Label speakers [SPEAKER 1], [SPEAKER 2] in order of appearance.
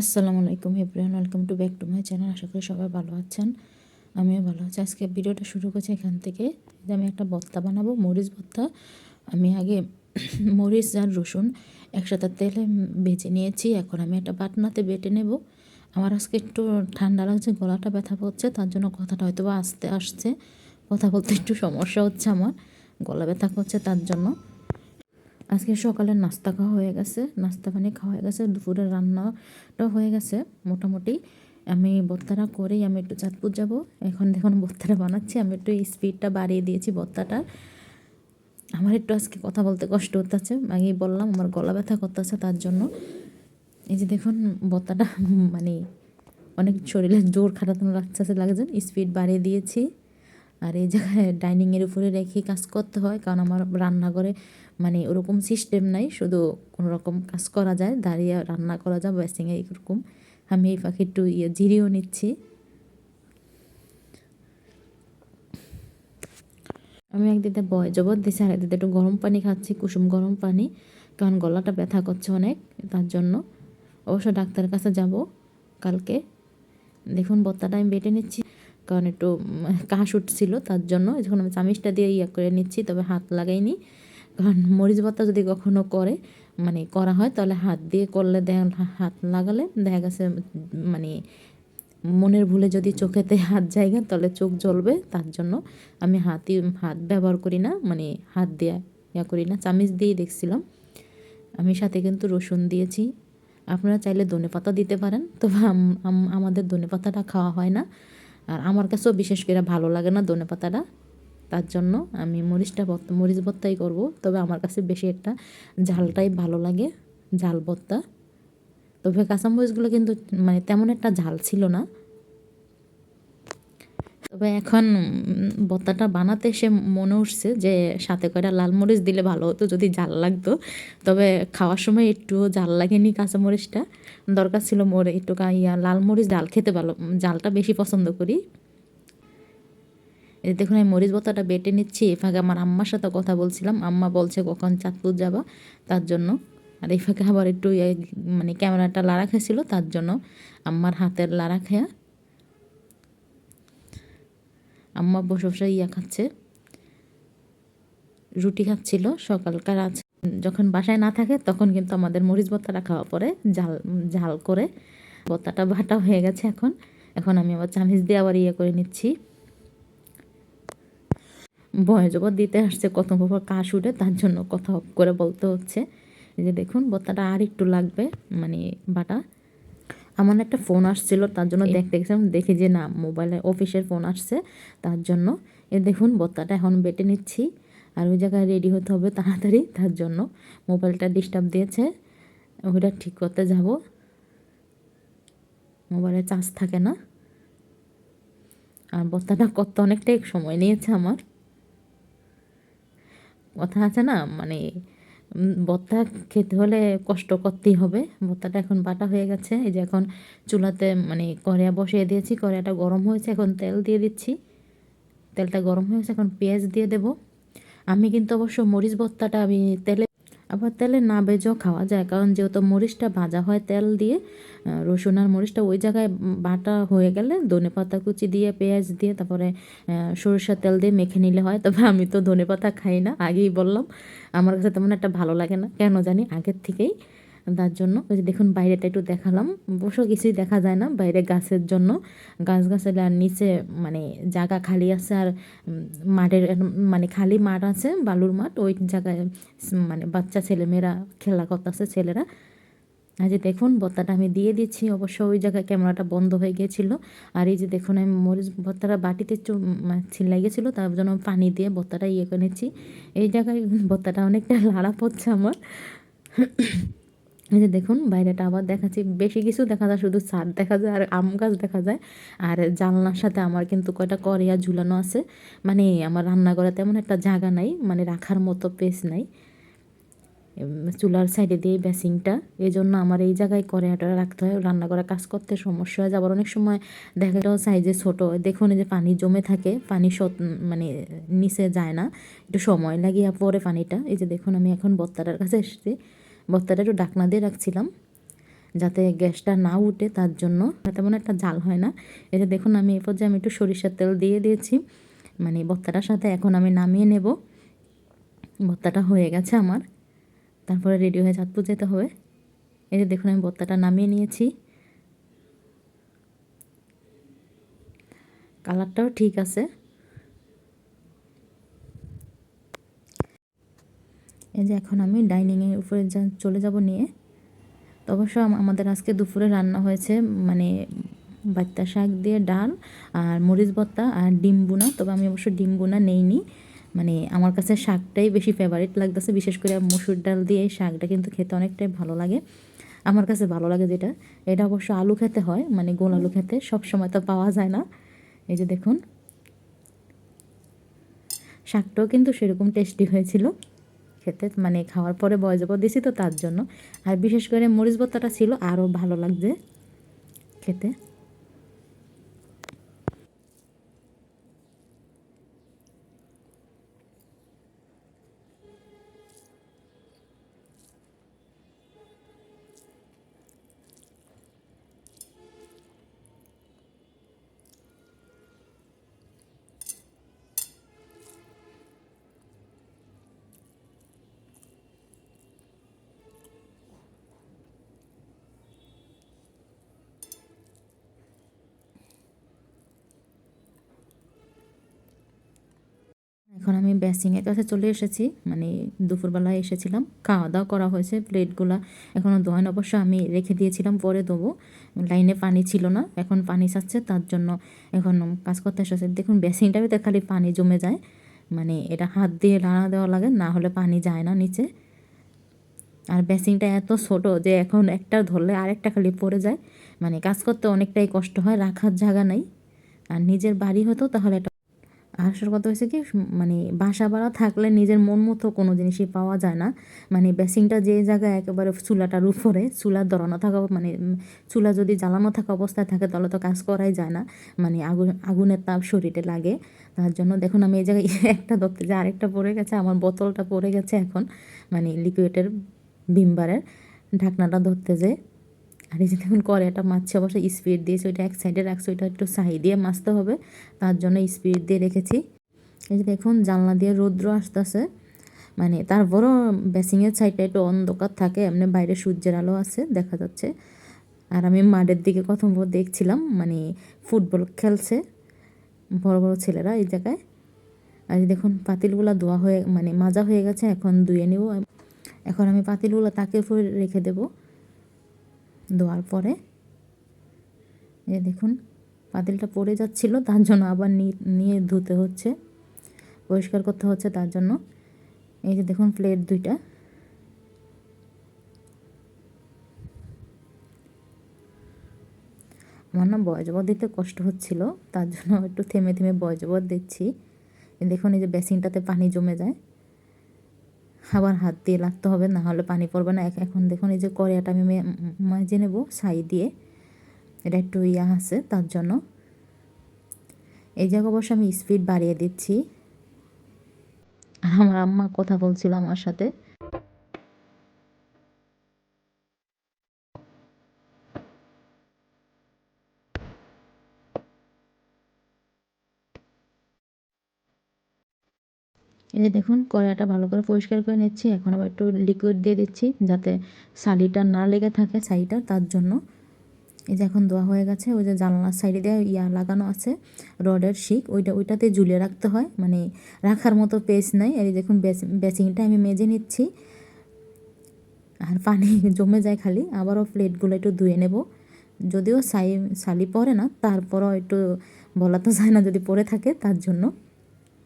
[SPEAKER 1] আসসালামু আলাইকুম everyone, welcome to back to my channel. আশা করি সবাই ভালো আছেন, আমিও ভালো আছি। আজকে ভিডিওটা শুরু করছি এখান থেকে। আমি একটা ভর্তা বানাবো, মরিচ ভর্তা। আমি আগে মরিচ আর রসুন একসাথে তেলে বেজে নিয়েছি। এখন আমি একটা বাটনাতে বেটে নেব। আমার আজকে একটু ঠান্ডা লাগছে, গলাটা ব্যথা করছে, তার জন্য কথাটা হয়তো বা আসতে আসছে। কথা বলতে একটু সমস্যা হচ্ছে আমার, গলা ব্যথা করছে তার জন্য। আজকে সকালে নাস্তা খাওয়া হয়ে গেছে। নাস্তা পানি খাওয়া হয়ে গেছে, দুপুরে রান্নাটাও হয়ে গেছে মোটামুটি। আমি ভর্তাটা করেই আমি একটু চাঁদপুর যাব। এখন দেখুন ভর্তাটা বানাচ্ছি, আমি একটু স্পিডটা বাড়িয়ে দিয়েছি ভর্তাটা আমার একটু আজকে কথা বলতে কষ্ট হতেছে আগেই বললাম আমার গলা ব্যথা করতেছে তার জন্য। এই যে দেখুন ভর্তাটা মানে অনেক শরীরে জোর খাটানো লাগছে লাগছে স্পিড বাড়িয়ে দিয়েছি। আর এই জায়গায় ডাইনিংয়ের উপরে রেখে কাজ করতে হয়, কারণ আমার রান্নাঘরে মানে ওরকম সিস্টেম নাই, শুধু কোনো রকম কাজ করা যায়, দাঁড়িয়ে রান্না করা যায় বেসিংয়ে এরকম। আমি এই পাখি একটু ইয়ে জিরিয়েও নিচ্ছি। আমি একদিকে বয় জবর দিচ্ছি আর একদিকে একটু গরম পানি খাচ্ছি, কুসুম গরম পানি, কারণ গলাটা ব্যথা করছে অনেক, তার জন্য। অবশ্য ডাক্তারের কাছে যাব কালকে। দেখুন, বত্তাটা আমি বেটে নিচ্ছি। কারণ একটু কাশ উঠছিল, তার জন্য যখন আমি চামিচটা দিয়ে ইয়ে করে নিচ্ছি, তবে হাত লাগাইনি। কারণ মরিচ ভর্তা যদি কখনো করে মানে করা হয়, তাহলে হাত দিয়ে করলে দেখা হাত লাগালে দেখা গেছে মানে মনের ভুলে যদি চোখেতে হাত জায়গা, তাহলে চোখ জ্বলবে। তার জন্য আমি হাতই, হাত ব্যবহার করি না মানে হাত দিয়ে ইয়া করি না, চামিচ দিয়েই দেখছিলাম। আমি সাথে কিন্তু রসুন দিয়েছি। আপনারা চাইলে ধনে পাতা দিতে পারেন, তবে আমাদের ধনে পাতাটা খাওয়া হয় না। আর আমার কাছেও বিশেষ করে ভালো লাগে না ধনে পাতাটা। তার জন্য আমি মরিচটা ভর্তা মরিচ ভর্তাই করব। তবে আমার কাছে বেশি একটা ঝালটাই ভালো লাগে, ঝাল ভর্তা তবে কাঁচামরিচগুলো কিন্তু মানে তেমন একটা ঝাল ছিল না। তবে এখন ভর্তাটা বানাতে সে মনে উঠছে যে সাথে কয়টা লাল মরিচ দিলে ভালো হতো, যদি জাল লাগতো। তবে খাওয়ার সময় একটু জাল লাগেনি কাঁচামরিচটা দরকার ছিল মোর একটু ইয়া লাল মরিচ ডাল খেতে ভালো জালটা বেশি পছন্দ করি। এই দেখুন আমি মরিচ বতাটা বেটে নিচ্ছি। এ ফাঁকে আমার আম্মার সাথে কথা বলছিলাম। আম্মা বলছে, কখন চাঁদপুর যাবা? তার জন্য। আর এই ফাঁকে আবার একটু মানে ক্যামেরাটা লাড়া খেয়েছিল তার জন্য। আম্মার হাতের লাড়া খেয়া আম্মা বসে বসে ইয়া খাচ্ছে। রুটি খাচ্ছিল সকালকার আছে যখন বাসায় না থাকে তখন কিন্তু আমাদের মরিচ ভর্তাটা খাওয়া পরে, ঝাল ঝাল করে। ভর্তাটা ভাটা হয়ে গেছে এখন। এখন আমি আবার চামিচ দিয়ে আবার ইয়ে করে নিচ্ছি। ভয় জবর দিতে আসছে কত প্রকার কাশ উঠে, তার জন্য কথা করে বলতে হচ্ছে। যে দেখুন ভর্তাটা আর একটু লাগবে মানে বাটা। আমার একটা ফোন আসছিল তার জন্য দেখতে গেছিলাম দেখি যে না মোবাইলে অফিসের ফোন আসছে তার জন্য। এ দেখুন ভর্তাটা এখন বেটে নিচ্ছি আর ওই জায়গায় রেডি হতে হবে তাড়াতাড়ি তার জন্য। মোবাইলটা ডিস্টার্ব দিয়েছে ওইটা ঠিক করতে যাব। মোবাইলে চার্জ থাকে না। আর বত্তাটা করতে অনেকটাই সময় নিয়েছে আমার। কথা আছে না মানে বত্তা খেতে হলে কষ্ট করতেই হবে। বত্তাটা এখন বাটা হয়ে গেছে। এই যে এখন চুলাতে মানে কড়িয়া বসিয়ে দিয়েছি। কড়াইটা গরম হয়েছে, এখন তেল দিয়ে দিচ্ছি। তেলটা গরম হয়েছে এখন পেঁয়াজ দিয়ে দেব। আমি কিন্তু অবশ্য মরিচ বত্তাটা আমি তেলে আবার তেলে না বেজেও খাওয়া যায়, কারণ যেহেতু মরিচটা ভাজা হয় তেল দিয়ে রসুন আর মরিচটা ওই জায়গায় বাটা হয়ে গেলে ধনে পাতা কুচি দিয়ে, পেঁয়াজ দিয়ে, তারপরে সরিষার তেল দিয়ে মেখে নিলে হয়। তবে আমি তো ধনে পাতা খাই না, আগেই বললাম, আমার কাছে তেমন একটা ভালো লাগে না। কেন জানি আগের থেকেই তার জন্য। ওই যে দেখুন, বাইরেটা একটু দেখালাম। অবশ্য কিছুই দেখা যায় না বাইরে গাছের জন্য। গাছ গাছের আর নিচে মানে জায়গা খালি আছে আর মাঠের মানে খালি মাঠ আছে, বালুর মাঠ। ওই জায়গায় মানে বাচ্চা ছেলেমেয়েরা খেলা করতেছে, ছেলেরা। আর যে দেখুন বত্তাটা আমি দিয়ে দিচ্ছি অবশ্য ওই জায়গায় ক্যামেরাটা বন্ধ হয়ে গিয়েছিল। আর এই যে দেখুন, আমি মরিচ, ভত্তাটা বাটিতে ছিলাই গেছিল তার জন্য পানি দিয়ে ভত্তাটা ইয়ে করে নিচ্ছি। এই জায়গায় ভত্তাটা অনেকটা লাড়া পড়ছে আমার। এই যে দেখুন, বাইরেটা আবার দেখাচ্ছি। বেশি কিছু দেখা যায়, শুধু ছাদ দেখা যায় আর আম গাছ দেখা যায়। আর জানলার সাথে আমার কিন্তু কয়টা করিয়া ঝুলানো আছে। মানে আমার রান্নাঘরে তেমন একটা জায়গা নাই মানে রাখার মতো পেস নাই। চুলার সাইডে দিয়ে বেসিংটা এই জন্য আমার এই জায়গায় করিয়াটা রাখতে হয়। রান্না করা কাজ করতে সমস্যা হয় আবার অনেক সময় দেখা যায় সাইজে ছোটো। দেখুন যে পানি জমে থাকে, পানি মানে নিচে যায় না। একটু সময় লাগিয়ে পরে পানিটা। এই যে দেখুন, আমি এখন বত্তাটার কাছে এসেছি। বত্তাটা একটু ডাকনা দিয়ে রাখছিলাম, যাতে গ্যাসটা না উঠে, তার জন্য তেমন একটা জাল হয় না। এটা দেখুন, আমি এ পর্যায়ে আমি একটু সরিষার তেল দিয়ে দিয়েছি। মানে ভর্তাটার সাথে এখন আমি নামিয়ে নেব। ভর্তাটা হয়ে গেছে আমার। তারপরে রেডি হয়ে চাঁদপুর যেতে হবে। এই যে দেখুন, আমি ভর্তাটা নামিয়ে নিয়েছি। কালারটাও ঠিক আছে। এই যে এখন আমি ডাইনিংয়ের উপরে যা চলে যাব নিয়ে, তো অবশ্য আমাদের আজকে দুপুরে রান্না হয়েছে মানে বাত্তা শাক দিয়ে ডাল আর মরিচ ভর্তা আর ডিম বুনা তবে আমি অবশ্য ডিম বুনা নেইনি। মানে আমার কাছে শাকটাই বেশি ফেভারিট লাগতেছে, বিশেষ করে মসুর ডাল দিয়ে এই শাকটা কিন্তু খেতে অনেকটাই ভালো লাগে। আমার কাছে ভালো লাগে যেটা। এটা অবশ্য আলু খেতে হয় মানে গোল আলু খেতে, সব সময় তো পাওয়া যায় না। এই যে দেখুন। শাকটাও কিন্তু সেরকম টেস্টি হয়েছিল। খেতে মানে খাওয়ার পরে বয়জপর দিছি তো তার জন্য। আর বিশেষ করে মরিচ ভর্তাটা ছিল আরও ভালো লাগছে খেতে। এখন আমি বেসিংয়ের কাছে চলে এসেছি। মানে দুপুরবেলায় এসেছিলাম। খাওয়া দাওয়া করা হয়েছে, প্লেটগুলা এখনও ধোয়ান অবশ্য আমি রেখে দিয়েছিলাম, পরে দেবো লাইনে পানি ছিল না, এখন পানি চাচ্ছে তার জন্য এখন কাজ করতে এসেছে। দেখুন বেসিংটাতে খালি পানি জমে যায়। মানে এটা হাত দিয়ে লাড়া দেওয়া লাগে, না হলে পানি যায় না নিচে। আর বেসিংটা এত ছোট যে এখন একটা ধরলে আরেকটা খালি পড়ে যায়। মানে কাজ করতে অনেকটাই কষ্ট হয়, রাখার জায়গা নাই। আর নিজের বাড়ি হতো তাহলে আসল কথা হয়েছে কি মানে বাসা ভাড়া থাকলে নিজের মন মতো কোনো জিনিসই পাওয়া যায় না। মানে বেসিংটা যে জায়গায় একেবারে চুলাটার উপরে, চুলা ধরানো থাকা মানে চুলা যদি জ্বালানো থাকা অবস্থায় থাকে তাহলে তো কাজ করাই যায় না। মানে আগুন, আগুনের তাপ শরীরে লাগে। তার জন্য দেখুন আমি এই জায়গায় একটা ধরতে যে আরেকটা পড়ে গেছে, আমার বোতলটা পড়ে গেছে এখন মানে লিকুইডের ভিমবারের ঢাকনাটা ধরতে যে আর এই যে দেখুন কড়াইটা মাছছে অবশ্য স্পিড দিয়েছে, ওইটা এক সাইডে রাখছে, ওইটা একটু সাই দিয়ে মাছতে হবে, তার জন্য স্পিড দিয়ে রেখেছি। এই যে দেখুন জানলা দিয়ে রৌদ্র আসতেছে মানে তারপরও বেসিংয়ের সাইডটা একটু অন্ধকার থাকে, এমনি বাইরে সূর্যের আলো আছে, দেখা যাচ্ছে। আর আমি মাঠের দিকে প্রথম দেখছিলাম মানে ফুটবল খেলছে, বড় বড় ছেলেরা এই জায়গায়। আর দেখুন পাতিলগুলো ধোয়া হয়ে মানে মাজা হয়ে গেছে, এখন ধুয়ে নেব। এখন আমি পাতিলগুলো তাকে রেখে দেবো। ধোয়ার পরে, এই দেখুন, পাতিলটা পড়ে যাচ্ছিল, তার জন্য আবার নিয়ে ধুতে হচ্ছে, পরিষ্কার করতে হচ্ছে তার জন্য। এই যে দেখুন প্লেট দুইটা। আমার না বয়জবর দিতে কষ্ট হচ্ছিল, তার জন্য একটু থেমে থেমে বয়জবর দিচ্ছি দেখুন, এই যে বেসিনটাতে পানি জমে যায়। আবার হাত দিয়ে লাগতে হবে, না হলে পানি পড়বে না। এখন দেখুন এই যে কড়িয়াটা আমি মে- মেজে নেব ছাই দিয়ে। এটা একটু ইয়া আছে তার জন্য। এই জায়গা অবশ্য আমি স্পিড বাড়িয়ে দিচ্ছি। আমার আম্মা কথা বলছিল আমার সাথে। এই যে দেখুন, কড়াইটা ভালো করে পরিষ্কার করে নিচ্ছি। এখন আবার একটু লিকুইড দিয়ে দিচ্ছি যাতে শালিটা না লেগে থাকে ছাইটা, তার জন্য। এই যে এখন ধোয়া হয়ে গেছে, ওই যে জানলার সাইডে দিয়ে ইয়া লাগানো আছে, রডের শিক। ওইটা, ওইটাতে ঝুলিয়ে রাখতে হয় মানে রাখার মতো পেস নাই। এই দেখুন, বেস- বেসিংটা আমি মেজে নিচ্ছি। আর পানি জমে যায় খালি। আবারও প্লেটগুলো একটু ধুয়ে নেব। যদিও সাই শালি পরে না, তারপরও একটু বলা তো যায় না যদি পরে থাকে, তার জন্য।